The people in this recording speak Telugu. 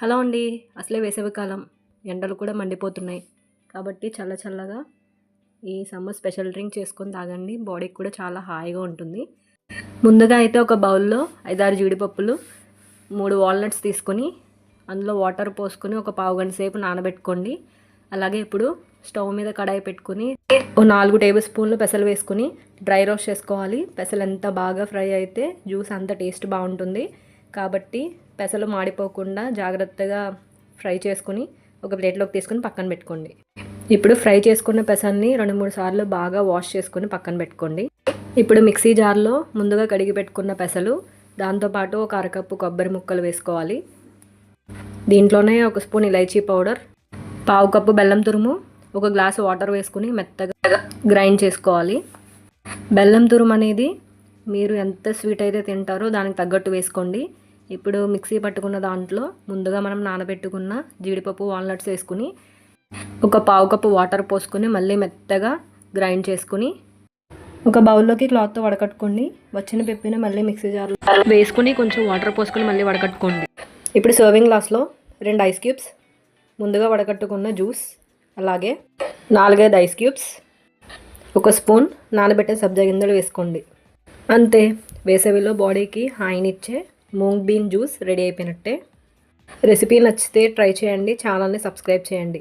హలో అండి. అసలే వేసవికాలం ఎండలు కూడా మండిపోతున్నాయి. కాబట్టి చల్ల చల్లగా ఈ సమ్మర్ స్పెషల్ డ్రింక్ చేసుకొని తాగండి. బాడీకి కూడా చాలా హాయిగా ఉంటుంది. ముందుగా అయితే ఒక బౌల్లో ఐదారు జీడిపప్పులు మూడు వాల్నట్స్ తీసుకొని అందులో వాటర్ పోసుకొని ఒక పావు గంట సేపు నానబెట్టుకోండి. అలాగే ఇప్పుడు స్టవ్ మీద కడాయి పెట్టుకుని ఓ నాలుగు టేబుల్ స్పూన్లు పెసలు వేసుకుని డ్రై రోస్ట్ చేసుకోవాలి. పెసలు ఎంత బాగా ఫ్రై అయితే జ్యూస్ అంత టేస్ట్ బాగుంటుంది. కాబట్టి పెసలు మాడిపోకుండా జాగ్రత్తగా ఫ్రై చేసుకుని ఒక ప్లేట్లోకి తీసుకుని పక్కన పెట్టుకోండి. ఇప్పుడు ఫ్రై చేసుకున్న పెసల్ని రెండు మూడు సార్లు బాగా వాష్ చేసుకుని పక్కన పెట్టుకోండి. ఇప్పుడు మిక్సీ జార్లో ముందుగా కడిగి పెట్టుకున్న పెసలు దాంతోపాటు ఒక అరకప్పు కొబ్బరి ముక్కలు వేసుకోవాలి. దీంట్లోనే ఒక స్పూన్ ఇలైచీ పౌడర్ పావు కప్పు బెల్లం తురుము ఒక గ్లాసు వాటర్ వేసుకుని మెత్తగా గ్రైండ్ చేసుకోవాలి. బెల్లం తురుము అనేది మీరు ఎంత స్వీట్ అయితే తింటారో దానికి తగ్గట్టు వేసుకోండి. ఇప్పుడు మిక్సీ పట్టుకున్న దాంట్లో ముందుగా మనం నానబెట్టుకున్న జీడిపప్పు వాల్నట్స్ వేసుకుని ఒక పావు కప్పు వాటర్ పోసుకొని మళ్ళీ మెత్తగా గ్రైండ్ చేసుకుని ఒక బౌల్లోకి క్లాత్తో వడకట్టుకోండి. వచ్చిన పెప్పిన మళ్ళీ మిక్సీ జార్లో వేసుకుని కొంచెం వాటర్ పోసుకొని మళ్ళీ వడకట్టుకోండి. ఇప్పుడు సర్వింగ్ గ్లాస్లో రెండు ఐస్ క్యూబ్స్ ముందుగా వడకట్టుకున్న జ్యూస్ అలాగే నాలుగైదు ఐస్ క్యూబ్స్ ఒక స్పూన్ నానబెట్టే సబ్జా గింజలు వేసుకోండి. అంతే వేసవిలో బాడీకి హాయినిచ్చే మూంగ్ బీన్ జ్యూస్ రెడీ అయిపోయినట్టే. రెసిపీ నచ్చితే ట్రై చేయండి. ఛానల్ని సబ్స్క్రైబ్ చేయండి.